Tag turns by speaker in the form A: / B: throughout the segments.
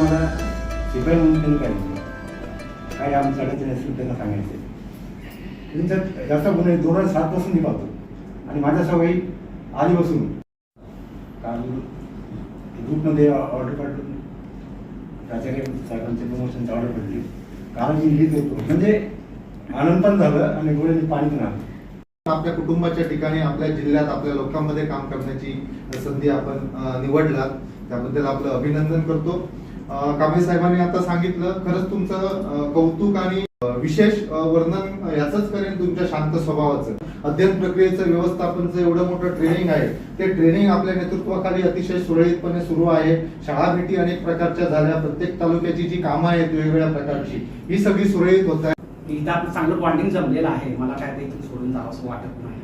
A: अडचणी काही पाहिजे. काही आमच्या अडचणी असतील त्यांना सांगायचे. त्यांच्यात जास्त गुन्हे दोन हजार सातपासून मी पाहतो. आणि माझ्या सवयी आधीपासून. काल ग्रुपमध्ये ऑर्डर काढून प्राचार्य साहेबांचे प्रमोशनची ऑर्डर पडली काल मी लिहित होतो. म्हणजे आनंद पण झालं आणि डोळ्याने पाणी पण आलं.
B: आपल्या कुटुंबाच्या ठिकाणी आपल्या जिल्ह्यात आपल्या लोकांमध्ये काम करण्याची संधी आपण निवडला निवडलात. त्याबद्दल आपलं अभिनंदन करतो. कांबळे साहेबांनी आता सांगितलं खरंच तुमचं कौतुक आणि विशेष वर्णन याचंच करेन तुमच्या शांत स्वभावाचं. अध्ययन प्रक्रियेचं व्यवस्थापनचं एवढं मोठं ट्रेनिंग आहे. ते ट्रेनिंग आपल्या नेतृत्वाखाली अतिशय सुरळीतपणे सुरू आहे. शाळा भेटी अनेक प्रकारच्या झाल्या. प्रत्येक तालुक्याची जी कामं आहेत वेगवेगळ्या प्रकारची ही सगळी सुरळीत होत आहे.
C: इथं आपलं चांगलं बॉन्डिंग जमलेलं आहे. मला काय ते सोडून जावं असं वाटत नाही.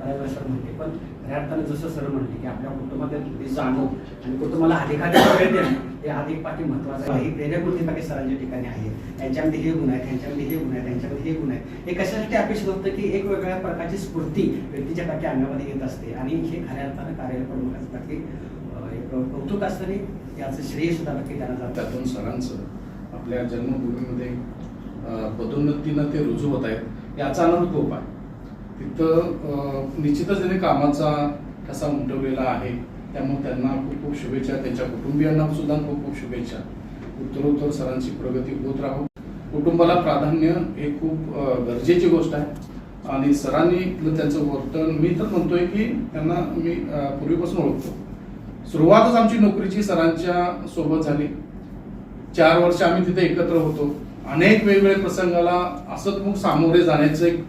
C: असं सर म्हणते पण खऱ्या अर्थानं जसं सर म्हणले की आपल्या कुटुंबातील ती जाणून आणि कुटुंबाला अधिकाधिक वेळ देणं हे अधिक पाठी महत्वाचं आहे. प्रेरक वृत्ती सरांच्या ठिकाणी आहे. त्यांच्यामध्ये हे गुण आहेत त्यांच्यामध्ये हे गुण आहेत त्यांच्यामध्ये हे गुण आहेत. हे कशासाठी अपेक्षित होतं की एक वेगळ्या प्रकारची स्फूर्ती व्यक्तीच्या पाठी अंगामध्ये येत असते? आणि हे खऱ्या अर्थानं कार्य प्रमुखाचं एक कौतुक असतं आणि याचं श्रेय सुद्धा नक्की त्यांना जातं.
D: त्यातून सरांचं आपल्या जन्मभूमीमध्ये पदोन्नतीनं ते रुजू होत आहेत याचा आनंद खूप आहे. तिथं निश्चितच त्याने कामाचा ठसा उमटवलेला आहे. त्यामुळे त्यांना खूप खूप शुभेच्छा. त्यांच्या कुटुंबियांना सुद्धा खूप खूप शुभेच्छा. उत्तरोत्तर सरांची प्रगती होत राहो. कुटुंबाला प्राधान्य हे खूप गरजेची गोष्ट आहे. आणि सरांनी त्यांचं वर्तन मी तर म्हणतोय की त्यांना मी पूर्वीपासून ओळखतो. सुरुवातच आमची नोकरीची सरांच्या सोबत झाली. चार वर्ष आम्ही तिथे एकत्र होतो. अनेक वेगवेगळ्या प्रसंगाला असतमुख सामोरे जाण्याचं एक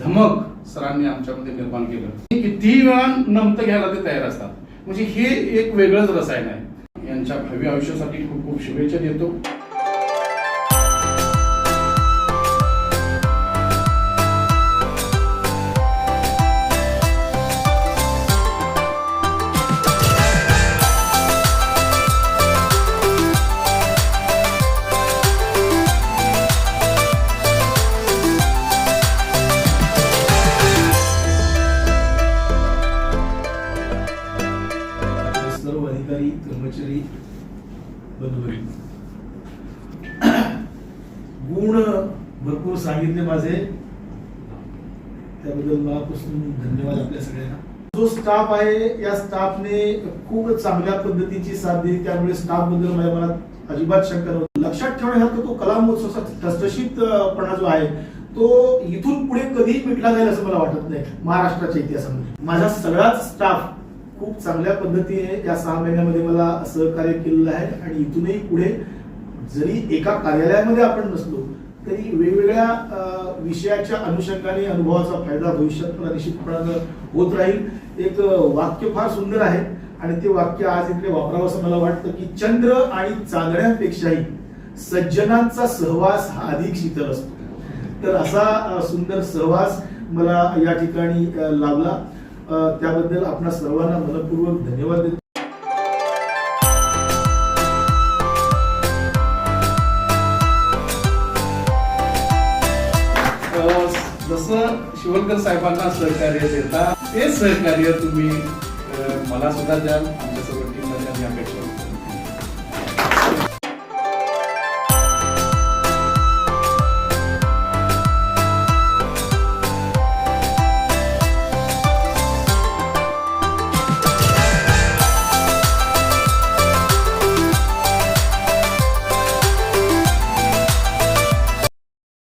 D: धमक सरांनी आमच्यामध्ये निर्माण केलं. कितीही वेळा नमतं घ्यायला ते तयार असतात. म्हणजे हे एक वेगळंच रसायन आहे. यांच्या भावी आयुष्यासाठी खूप खूप शुभेच्छा देतो.
E: अधिकारी कर्मचारी गुण भरपूर सांगितले माझे. त्याबद्दल मनापासून धन्यवाद आपल्या सगळ्यांना. जो स्टाफ आहे या स्टाफने खूप चांगल्या पद्धतीची साथ दिली. त्यामुळे स्टाफबद्दल माझ्या मनात अजिबात शंका नव्हती. लक्षात ठेवण्यासारखं तो कला महोत्सवाचा ठसठशीतपणा जो आहे तो इथून पुढे कधीही मिटला जाईल असं मला वाटत नाही महाराष्ट्राच्या इतिहासामध्ये. माझा सगळाच स्टाफ खूप चांगल्या पद्धतीने या सहा महिन्यामध्ये मला सहकार्य केलेलं आहे आणि इथूनही पुढे जरी एका कार्यालयामध्ये आपण नसलो तरी वेगवेगळ्या विषयाच्या अनुषंगाने अनुभवाचा फायदा भविष्यात मला निश्चितपणानं होत राहील. एक वाक्य फार सुंदर आहे आणि ते वाक्य आज इकडे वापरावं असं मला वाटतं की चंद्र आणि चांदण्यांपेक्षाही सज्जनांचा सहवास हा अधिक शीतल असतो. तर असा सुंदर सहवास मला या ठिकाणी लाभला. त्याबद्दल आपणा सर्वांना मनपूर्वक धन्यवाद देतो.
D: जसं शिवलकर साहेबांना सहकार्य देता ते सहकार्य तुम्ही मला सुद्धा द्याल